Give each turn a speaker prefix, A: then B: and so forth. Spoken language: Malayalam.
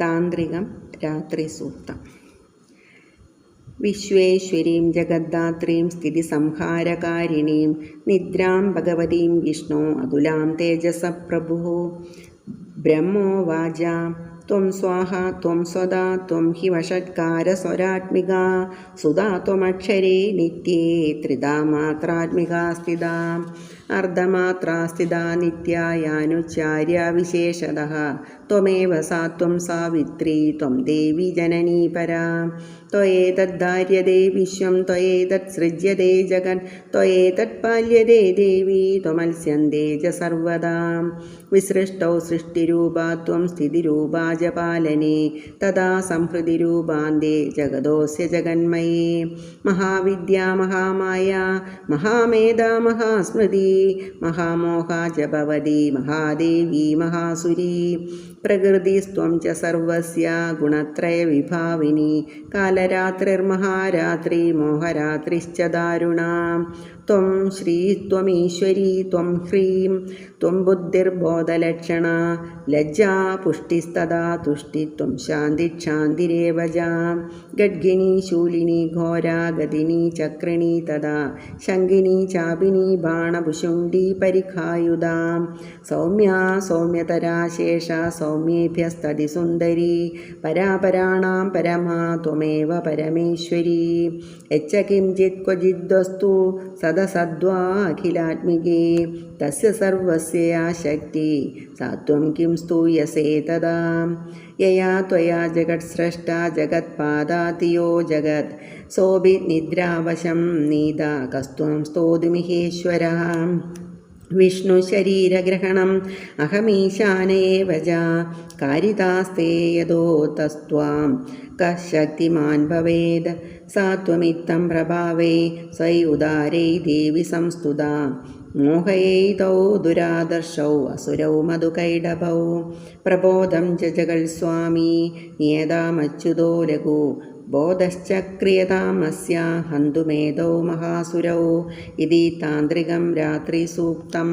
A: താന്ത്രികം രാത്രി സൂക്തം. വിശ്വേശ്വരീം ജഗദ്ധാത്രീം സ്ഥിതി സംഹാരകാരിണീം നിദ്രാം ഭഗവതീം വിഷ്ണു അതുലാം തേജസ പ്രഭു ബ്രഹ്മോവാച त्वं स्वाहा, त्वं स्वदा त्वं हि वषट्कारस्वरात्मिका सुधा त्वमक्षरे नित्ये त्रिधा मात्रात्मिका स्थिता अर्धमात्रा स्थिता नित्यायानुच्चार्या विशेषतः, त्वमेव सा त्वं सावित्री, त्वं देवी जननी परा त्वयेतद्धार्यते विश्वं त्वयेतत्सृज्यते जगन् त्वयेतत्पाल्यते देवी त्वमल्स्यन्ते च सर्वदा, विसृष्टौ सृष्टिरूपा, त्वं स्थितिरूपा രാജപാലനെ തഥാ സംഹൃതി രൂപാന്തേ ജഗദോസ്യ ജഗന്മയേ. മഹാവിദ്യ മഹാമായ മഹാമേധാ മഹാസ്മൃതി മഹാമോഹാ ച ഭവതി മഹാദേവി മഹാസുരി. പ്രകൃതിസ്ത്വം ച സർവസ്യ ഗുണത്രയ വിഭാവിനി കാലരാത്രിർമഹാരാത്രി മോഹരാത്രിശ്ച ദാരുണാം. ത്വം ശ്രീ ത്വമീശ്വരി ത്വം ഹ്രീം ത്വം ബുദ്ധിർബോധലക്ഷണ ലജ്ജാ പുഷ്ടിസ്തദാ. തുഷ്ടിത്വം ശാന്തിക്ഷാന്തിരേവ ഗഡ്ഗിനി ശൂലിനി ഘോരാ ഗതിനി ചക്രിണി തഥാ. ശങ്കിനി ചാപിനി ബാണഭുഷുണ്ഡി പരിഖായുധാം. സൗമ്യാ സൗമ്യേഭ്യസ്തതി സുന്ദരി. പരാപരാണാം പരമാ ത്വമേവ പരമേശ്വരി. യച്ച കിഞ്ചിത് ക്വചിദ്വസ്തു സദസദ്വാഖിലാത്മികേ. തസ്യ സർവസ്യ ശക്തി സാത്വം കിം സ്തൂയസേ തദാ യയാ ത്വയാ ജഗത്സ്രഷ്ട ജഗത്പാദാതിയോ ജഗത് സോഭി നിദ്രാവശം നീത കസ്ത്വം സ്തോതുമിഹേശ്വര വിഷ്ണുശരീരഗ്രഹണം അഹമീശാനയേവ കാരിതാസ്തേ യഥോ തസ്ത്വാം കശക്തിമാൻ ഭവേത് സാത്വമിത്തം പ്രഭാവേ സ്വയുദാരൈ ദേവി സംസ്തുത മോഹയേതൗ ദുരാദർശൗ അസുരൗ മധുകൈഡഭൗ പ്രബോധം ജജകൾ സ്വാമി നിയതാമച്യുതോ ലഘു ബോധശ്ചക്രിയതാമസ്യ ഹന്തുമേധൗ മഹാസുരൗ. ഇതി താന്ത്രികം രാത്രിസൂക്തം.